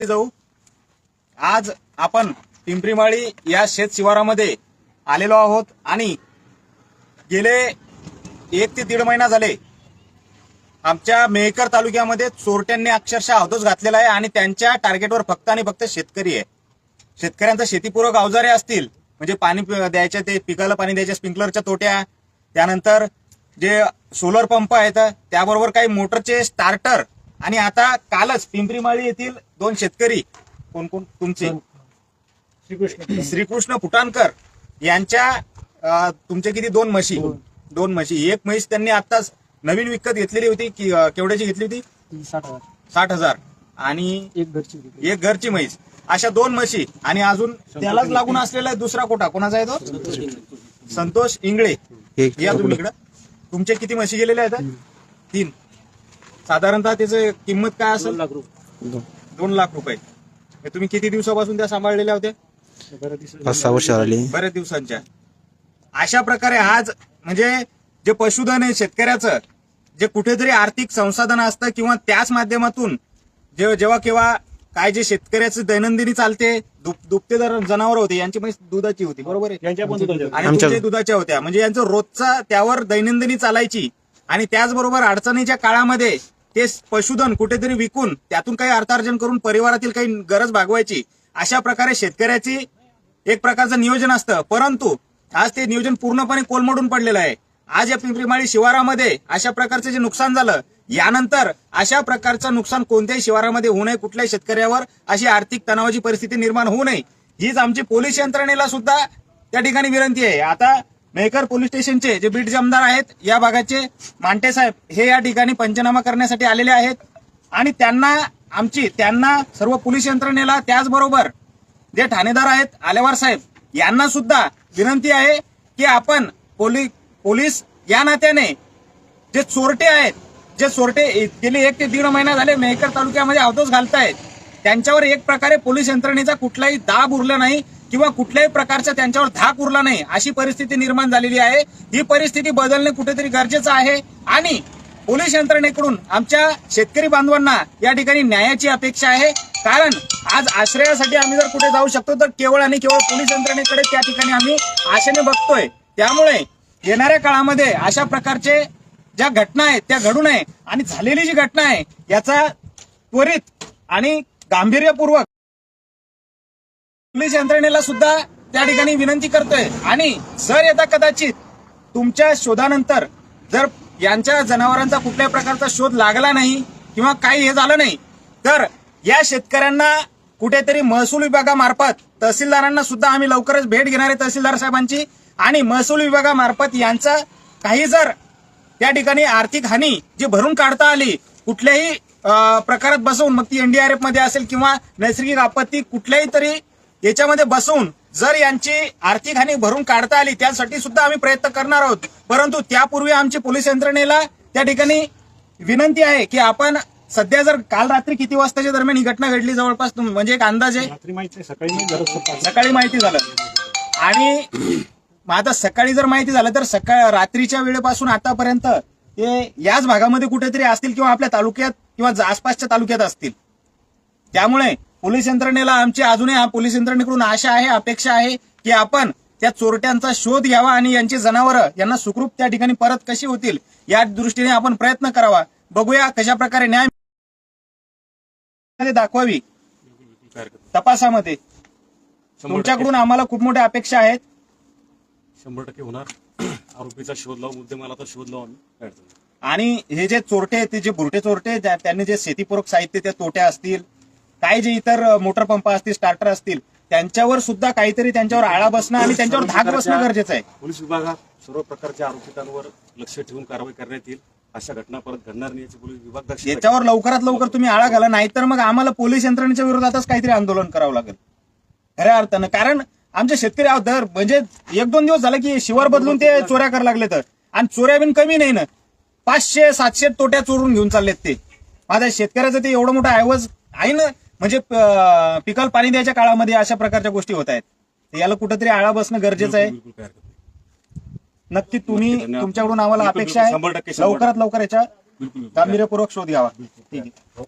जाऊ. आज आपण पिंपरीमाळी या शेत शिवारामध्ये आलेलो आहोत आणि गेले एक ते दीड महिना झाले आमच्या मेहकर तालुक्यामध्ये चोरट्यांनी अक्षरशः अवधोस घातलेला आहे आणि त्यांच्या टार्गेटवर फक्त आणि फक्त शेतकरी आहे. शेतकऱ्यांचा शेतीपूरक अवजारे असतील म्हणजे पाणी द्यायचे ते पिकाला पाणी द्यायच्या स्प्रिंकलरच्या तोट्या त्यानंतर जे सोलर पंप आहेत त्याबरोबर काही मोटरचे स्टार्टर आणि आता कालच पिंपरीमाळी येथील दोन शेतकरी कोण कोण तुमचे? श्रीकृष्ण श्रीकृष्ण फुटाणकर यांच्या तुमचे किती? दोन म्हशी. दोन. म्हशी. एक म्हैस त्यांनी आताच नवीन विकत घेतलेली होती केवढ्याची घेतली होती? साठ हजार. साठ हजार. आणि एक घरची. एक घरची म्हैस. अशा दोन म्हशी. आणि अजून त्यालाच लागून असलेला दुसरा कोटा कोणाचा आहे तो? संतोष इंगळे. या तुम्ही इकडं. तुमचे किती म्हशी गेलेल्या आहेत? तीन. साधारणतः त्याची किंमत काय दोन असेल लाख रुपये. दोन. लाख रुपये. हे तुम्ही किती दिवसापासून त्या सांभाळलेल्या होत्या? पाच सहा वर्ष आली. बऱ्याच दिवसांच्या. अशा प्रकारे आज म्हणजे जे पशुधन आहे शेतकऱ्याचं जे कुठेतरी आर्थिक संसाधन असतं किंवा त्याच माध्यमातून जे जेव्हा केव्हा काय जे शेतकऱ्याचं दैनंदिनी चालते दुप- दुभते जनावर होते यांची म्हैस दुधाची होती बरोबर आहे? यांच्या पण दुधाच्या. आणि आमच्या- तुमच्या दुधाच्या होत्या. म्हणजे यांचं रोजचा त्यावर दैनंदिनी चालायची. आणि त्याचबरोबर अडचणीच्या काळामध्ये ते पशुधन कुठेतरी विकून त्यातून काही अर्थार्जन करून परिवारातील काही गरज भागवायची. अशा प्रकारे शेतकऱ्याची एक प्रकारचं नियोजन असतं. परंतु आज ते नियोजन पूर्णपणे कोलमडून पडलेलं आहे. आज या पिंपरीमाळी शिवारामध्ये अशा प्रकारचं जे नुकसान झालं यानंतर अशा प्रकारचं नुकसान कोणत्याही शिवारामध्ये होऊ नये कुठल्याही शेतकऱ्यावर अशी आर्थिक तणावाची परिस्थिती निर्माण होऊ नये. हीच आमची पोलीस यंत्रणेला सुद्धा त्या ठिकाणी विनंती आहे. आता मेहकर पोलीस स्टेशनचे जे बीट जमदार आहेत या भागाचे मांटे साहेब हे या ठिकाणी पंचनामा करण्यासाठी आलेले आहेत. आणि त्यांना आमची त्यांना सर्व पोलीस यंत्रणेला त्याचबरोबर जे ठाणेदार आहेत आलेवार साहेब यांना सुद्धा विनंती आहे की आपण पोली पोलीस या नात्याने जे चोरटे आहेत जे चोरटे गेले एक ते दीड महिना झाले मेहकर तालुक्यामध्ये अवधोस घालतायत त्यांच्यावर एक प्रकारे पोलीस यंत्रणेचा कुठलाही दाब उरला नाही. किंवा कुठल्याही प्रकारचा त्यांच्यावर धाक उरला नाही अशी परिस्थिती निर्माण झालेली आहे. ही परिस्थिती बदलणे कुठेतरी गरजेचं आहे. आणि पोलीस यंत्रणेकडून आमच्या शेतकरी बांधवांना या ठिकाणी न्यायाची अपेक्षा आहे. कारण आज आश्रयासाठी आम्ही जर कुठे जाऊ शकतो तर केवळ आणि केवळ पोलीस यंत्रणेकडे त्या ठिकाणी आम्ही आशेने बघतोय. त्यामुळे येणाऱ्या काळामध्ये अशा प्रकारचे ज्या घटना आहेत त्या घडू नये. आणि झालेली जी घटना आहे याचा त्वरित आणि गांभीर्यपूर्वक पोलीस यंत्रणेला सुद्धा त्या ठिकाणी विनंती करतोय. आणि जर येता कदाचित तुमच्या शोधानंतर जर यांच्या जनावरांचा कुठल्याही प्रकारचा शोध लागला नाही किंवा काही हे झालं नाही तर या शेतकऱ्यांना कुठेतरी महसूल विभागामार्फत तहसीलदारांना सुद्धा आम्ही लवकरच भेट घेणार आहे तहसीलदार साहेबांची. आणि महसूल विभागामार्फत यांचा काही जर त्या ठिकाणी आर्थिक हानी जी भरून काढता आली कुठल्याही प्रकारात बसवून मग ती एनडीआरएफमध्ये असेल किंवा नैसर्गिक आपत्ती कुठल्याही तरी याच्यामध्ये बसवून जर यांची आर्थिक हानी भरून काढता आली त्यासाठी सुद्धा आम्ही प्रयत्न करणार आहोत. परंतु त्यापूर्वी आमची पोलीस यंत्रणेला त्या ठिकाणी विनंती आहे की आपण सध्या जर काल रात्री किती वाजताच्या दरम्यान ही घटना घडली जवळपास म्हणजे एक अंदाज आहे? रात्री माहिती आहे, सकाळी माहिती झालं. आणि मग आता सकाळी जर माहिती झालं तर सकाळ रात्रीच्या वेळेपासून आतापर्यंत ते याच भागामध्ये कुठेतरी असतील किंवा आपल्या तालुक्यात किंवा आसपासच्या तालुक्यात असतील. त्यामुळे पोलीस यंत्रणेला आमची अजूनही हा पोलीस यंत्रणेकडून आशा आहे अपेक्षा आहे की आपण त्या चोरट्यांचा शोध घ्यावा आणि यांची जनावरं यांना सुखरूप त्या ठिकाणी परत कशी होतील या दृष्टीने आपण प्रयत्न करावा. बघूया कशा प्रकारे न्याय दाखवावी. तपासामध्ये. तुमच्याकडून आम्हाला खूप मोठ्या अपेक्षा आहेत. शंभर टक्के होणार. आरोपीचा शोध लावून मुद्देमालाचा शोध लावून आम्ही. आणि हे जे चोरटे आहेत ते जे बुरटे चोरटे त्यांनी जे शेतीपूरक साहित्य त्या तोट्या असतील काय जे इतर मोटर पंप असतील स्टार्टर असतील त्यांच्यावर सुद्धा काहीतरी त्यांच्यावर आळा बसणं आणि त्यांच्यावर धाक बसणं गरजेचं आहे. पोलीस विभागात सर्व प्रकारच्या आरोपितांवर लक्ष ठेवून कारवाई करण्यात येईल. अशा घटना परत घडणार नाही पोलीस विभाग. याच्यावर लवकरात लवकर तुम्ही आळा घाला नाहीतर मग आम्हाला पोलीस यंत्रणेच्या विरोधातच काहीतरी आंदोलन करावं लागेल. खऱ्या अर्थानं. कारण आमचे शेतकरी आहोत दर म्हणजे एक दोन दिवस झालं की शिवार बदलून ते चोऱ्या करायला लागले तर. आणि चोऱ्या बिन कमी नाही ना. पाचशे सातशे तोट्या चोरून घेऊन चाललेत ते. माझ्या शेतकऱ्याचं ते एवढं मोठं ऐवज आहे ना. म्हणजे पिकाला पाणी द्यायच्या काळामध्ये अशा प्रकारच्या गोष्टी होत आहेत याला कुठेतरी आळा बसणं गरजेचं आहे. नक्की तुम्ही. तुमच्याकडून आम्हाला अपेक्षा आहे लवकरात लवकर याच्या. गांभीर्यपूर्वक शोध घ्यावा ठीक आहे